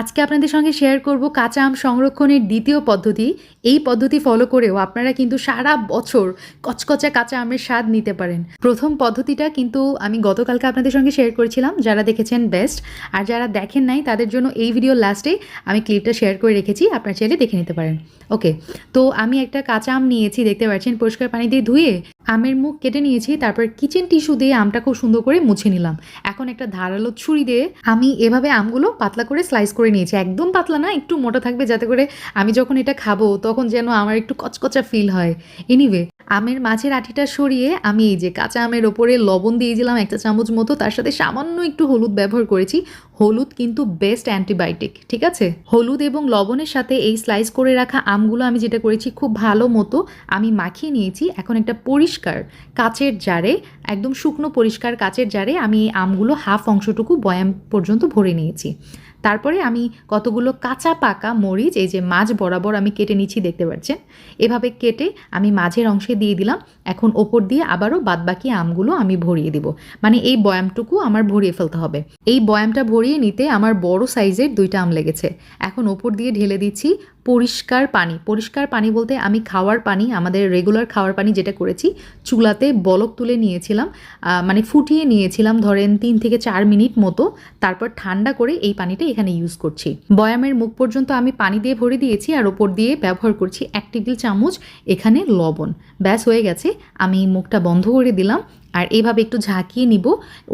আজকে আপনাদের সঙ্গে শেয়ার করব কাঁচা আম সংরক্ষণের দ্বিতীয় পদ্ধতি। এই পদ্ধতি ফলো করেও আপনারা কিন্তু সারা বছর কচকচা কাঁচা আমের স্বাদ নিতে পারেন। প্রথম পদ্ধতিটা কিন্তু আমি গতকালকে আপনাদের সঙ্গে শেয়ার করেছিলাম, যারা দেখেছেন বেস্ট আর যারা দেখেন নাই, তাদের জন্য এই ভিডিও লাস্টে আমি ক্লিপটা শেয়ার করে রেখেছি, আপনারা চাইলে দেখে নিতে পারেন। ওকে তো আমি একটা কাঁচা আম নিয়েছি, দেখতে পাচ্ছেন, পরিষ্কার পানি দিয়ে ধুয়ে আমের মুখ কেটে নিয়েছি, তারপর কিচেন টিস্যু দিয়ে আমটা খুব সুন্দর করে মুছে নিলাম। এখন একটা ধারালো ছুরি দিয়ে আমি এভাবে আমগুলো পাতলা করে স্লাইস করে নিয়েছি। একদম পাতলা না, একটু মোটা থাকবে যাতে করে আমি যখন এটা খাব, তখন যেন আমার একটু কচকচা ফিল হয়। এনিওয়ে আমের মাঝের আঠিটা সরিয়ে আমি এই যে কাঁচা আমের ওপরে লবণ দিয়েছিলাম একটা চামচ মতো, তার সাথে সামান্য একটু হলুদ ব্যবহার করেছি। হলুদ কিন্তু বেস্ট অ্যান্টিবায়োটিক ঠিক আছে? হলুদ এবং লবণের সাথে এই স্লাইস করে রাখা আমগুলো আমি যেটা করেছি খুব ভালো মতো আমি মাখিয়ে নিয়েছি। এখন একটা পরিষ্কার কাচের জারে একদম শুকনো পরিষ্কার কাচের জারে আমি আমগুলো হাফ অংশটুকু বয়াম পর্যন্ত ভরে নিয়েছি। তারপরে আমি কতগুলো কাঁচা পাকা মরিচ, এই যে মাছ বরাবর আমি কেটে নিচ্ছি, দেখতে পাচ্ছেন? এভাবে কেটে আমি মাঝের অংশে দিয়ে দিলাম। এখন ওপর দিয়ে আবারও বাদবাকি আমগুলো আমি ভরিয়ে দিব। মানে এই বয়ামটুকু আমার ভরিয়ে ফেলতে হবে। এই বয়ামটা ভরিয়ে নিতে আমার বড় সাইজের দুইটা আম লেগেছে। এখন ওপর দিয়ে ঢেলে দিচ্ছি পরিষ্কার পানি। পরিষ্কার পানি বলতে আমি খাওয়ার পানি, আমাদের রেগুলার খাওয়ার পানি যেটা করেছি, চুলাতে বলক তুলে নিয়েছিলাম মানে ফুটিয়ে নিয়েছিলাম ধরেন তিন থেকে চার মিনিট মতো, তারপর ঠান্ডা করে এই পানিটা এখানে ইউজ করছি। বয়ামের মুখ পর্যন্ত আমি পানি দিয়ে ভরে দিয়েছি আর ওপর দিয়ে ব্যবহার করছি এক টেবিল চামচ এখানে লবণ। ব্যাস হয়ে গেছে, আমি মুখটা বন্ধ করে দিলাম আর এইভাবে একটু ঝাঁকিয়ে নিব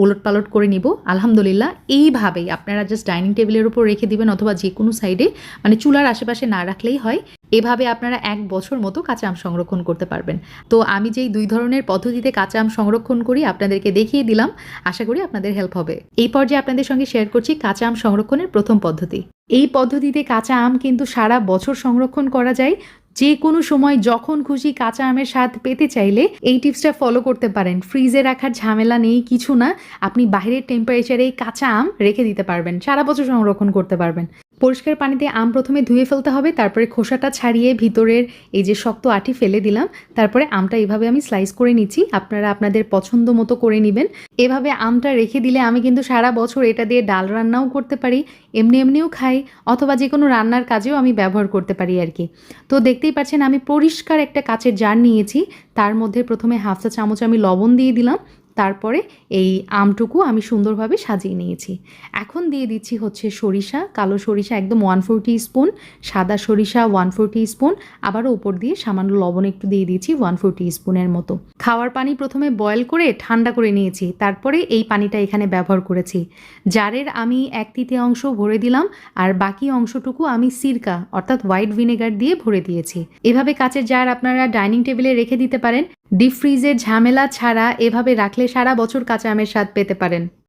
ওলট পালট করে নিব। আলহামদুলিল্লাহ, এইভাবেই আপনারা জাস্ট ডাইনিং টেবিলের উপর রেখে দিবেন অথবা যে কোনো সাইডে মানে চুলার আশেপাশে না রাখলেই হয়। এভাবে আপনারা এক বছর মতো কাঁচা আম সংরক্ষণ করতে পারবেন। তো আমি যেই দুই ধরনের পদ্ধতিতে কাঁচা আম সংরক্ষণ করি, আপনাদেরকে দেখিয়ে দিলাম। আশা করি আপনাদের হেল্প হবে। এই পর্যায়ে আপনাদের সঙ্গে শেয়ার করছি কাঁচা আম সংরক্ষণের প্রথম পদ্ধতি। এই পদ্ধতিতে কাঁচা আম কিন্তু সারা বছর সংরক্ষণ করা যায়। যে কোনো সময় যখন খুশি কাঁচা আমের স্বাদ পেতে চাইলে এই টিপসটা ফলো করতে পারেন। ফ্রিজে রাখার ঝামেলা নেই, কিছু না। আপনি বাইরের টেম্পারেচারে কাঁচা আম রেখে দিতে পারবেন, সারা বছর সংরক্ষণ করতে পারবেন। পরিষ্কার পানিতে আম প্রথমে ধুয়ে ফেলতে হবে, তারপরে খোসাটা ছাড়িয়ে ভিতরের এই যে শক্ত আটি ফেলে দিলাম, তারপরে আমটা এভাবে আমি স্লাইস করে নিচ্ছি, আপনারা আপনাদের পছন্দ মতো করে নেবেন। এভাবে আমটা রেখে দিলে আমি কিন্তু সারা বছর এটা দিয়ে ডাল রান্নাও করতে পারি, এমনি এমনিও খাই, অথবা যে কোনো রান্নার কাজেও আমি ব্যবহার করতে পারি আর কি। তো দেখতেই পাচ্ছেন আমি পরিষ্কার একটা কাচের জার নিয়েছি, তার মধ্যে প্রথমে হাফ চা চামচ আমি লবণ দিয়ে দিলাম তারপরে এই আমটুকু আমি সুন্দরভাবে সাজিয়ে নিয়েছি। এখন দিয়ে দিচ্ছি হচ্ছে সরিষা, কালো সরিষা একদম ওয়ান ফোর স্পুন সাদা সরিষা ওয়ান ফোর স্পুন আবারও উপর দিয়ে সামান্য লবণ একটু দিয়ে দিয়েছি ওয়ান ফোর স্পুনের মতো। খাওয়ার পানি প্রথমে বয়েল করে ঠান্ডা করে নিয়েছি, তারপরে এই পানিটা এখানে ব্যবহার করেছি। জারের আমি এক তৃতীয় অংশ ভরে দিলাম, আর বাকি অংশটুকু আমি সিরকা, অর্থাৎ হোয়াইট ভিনেগার দিয়ে ভরে দিয়েছি। এভাবে কাচের জার আপনারা ডাইনিং টেবিলে রেখে দিতে পারেন। ডিপ ফ্রিজের ঝামেলা ছাড়া এভাবে রাখলে সারা বছর কাঁচা আমের স্বাদ পেতে পারেন।